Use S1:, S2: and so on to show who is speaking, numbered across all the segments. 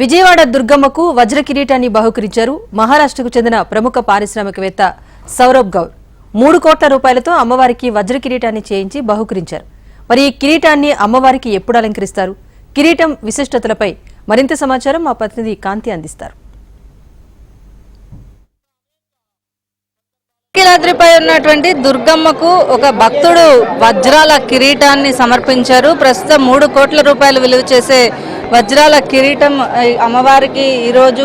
S1: విజయవాడ దుర్గమ్మకు వజ్ర కిరీటాన్ని బహుకరించారు. మహారాష్ట్రకు చెందిన ప్రముఖ పారిశ్రామికవేత్త సౌరభ్ గౌర్ మూడు కోట్ల రూపాయలతో అమ్మవారికి వజ్ర కిరీటాన్ని చేయించి బహుకరించారు. మరి ఈ కిరీటాన్ని అమ్మవారికి ఎప్పుడు అలంకరిస్తారు? కిరీటం విశిష్టతలపై మరింత సమాచారం మా ప్రతినిధి కాంతి అందిస్తారు.
S2: కీలాద్రిపై ఉన్నటువంటి దుర్గమ్మకు ఒక భక్తుడు వజ్రాల కిరీటాన్ని సమర్పించారు. ప్రస్తుతం మూడు కోట్ల రూపాయలు విలువ చేసే వజ్రాల కిరీటం అమ్మవారికి ఈరోజు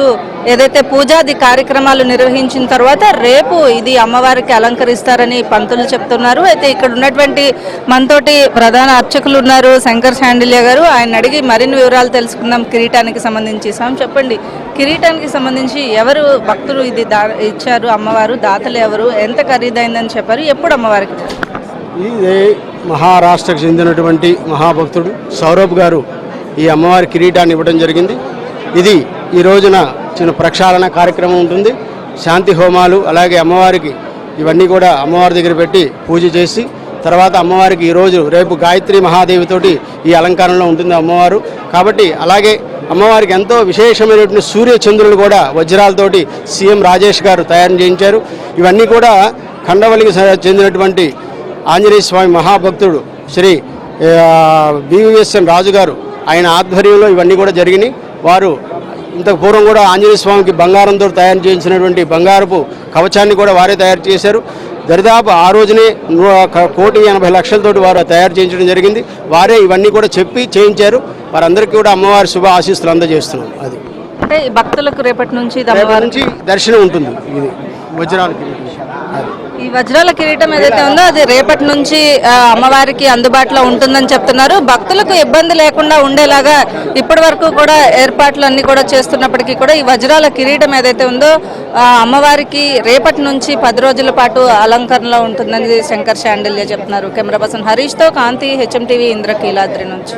S2: ఏదైతే పూజాది కార్యక్రమాలు నిర్వహించిన తర్వాత రేపు ఇది అమ్మవారికి అలంకరిస్తారని పంతులు చెప్తున్నారు. అయితే ఇక్కడ ఉన్నటువంటి మనతోటి ప్రధాన అర్చకులు ఉన్నారు శంకర్ శాండిల్య గారు. ఆయన అడిగి మరిన్ని వివరాలు తెలుసుకుందాం. కిరీటానికి సంబంధించి స్వామి చెప్పండి. కిరీటానికి సంబంధించి ఎవరు భక్తులు ఇది దా ఇచ్చారు? అమ్మవారు దాతలు ఎవరు? ఎంత ఖరీదైందని చెప్పారు? ఎప్పుడు అమ్మవారికి?
S3: ఇది మహారాష్ట్రకు చెందినటువంటి మహాభక్తుడు సౌరభ్ గారు ఈ అమ్మవారి కిరీటాన్ని ఇవ్వడం జరిగింది. ఇది ఈ రోజున చిన్న ప్రక్షాళన కార్యక్రమం ఉంటుంది. శాంతి హోమాలు అలాగే అమ్మవారికి ఇవన్నీ కూడా అమ్మవారి దగ్గర పెట్టి పూజ చేసి తర్వాత అమ్మవారికి ఈరోజు రేపు గాయత్రి మహాదేవితోటి ఈ అలంకారంలో ఉంటుంది అమ్మవారు. కాబట్టి అలాగే అమ్మవారికి ఎంతో విశేషమైనటువంటి సూర్య చంద్రులు కూడా వజ్రాలతోటి సీఎం రాజేష్ గారు తయారు చేయించారు. ఇవన్నీ కూడా ఖండవలికి చెందినటువంటి ఆంజనేయ స్వామి మహాభక్తుడు శ్రీ బివిఎస్ఎన్ రాజు గారు ఆయన ఆధ్వర్యంలో ఇవన్నీ కూడా జరిగినాయి. వారు ఇంతకు పూర్వం కూడా ఆంజనేయ స్వామికి బంగారంతో తయారు చేయించినటువంటి బంగారపు కవచాన్ని కూడా వారే తయారు చేశారు. దరిదాపు ఆ రోజునే కోటి ఎనభై లక్షలతోటి వారు తయారు చేయించడం జరిగింది. వారే ఇవన్నీ కూడా చెప్పి చేయించారు. వారందరికీ కూడా అమ్మవారి శుభ ఆశీస్సులు అందజేస్తున్నాం అది.
S2: అంటే భక్తులకు రేపటి నుంచి
S3: నుంచి దర్శనం ఉంటుంది. ఇది వజ్రాల కిరీటం అది.
S2: ఈ వజ్రాల కిరీటం ఏదైతే ఉందో అది రేపటి నుంచి అమ్మవారికి అందుబాటులో ఉంటుందని చెప్తున్నారు. భక్తులకు ఇబ్బంది లేకుండా ఉండేలాగా ఇప్పటి వరకు కూడా ఏర్పాట్లు అన్ని కూడా చేస్తున్నప్పటికీ కూడా ఈ వజ్రాల కిరీటం ఏదైతే ఉందో అమ్మవారికి రేపటి నుంచి పది రోజుల పాటు అలంకరణలో ఉంటుందని శంకర్ శాండిల్య చెప్తున్నారు. కెమెరా పర్సన్ హరీష్తో కాంతి హెచ్ఎం టీవీ ఇంద్రకీలాద్రి నుంచి.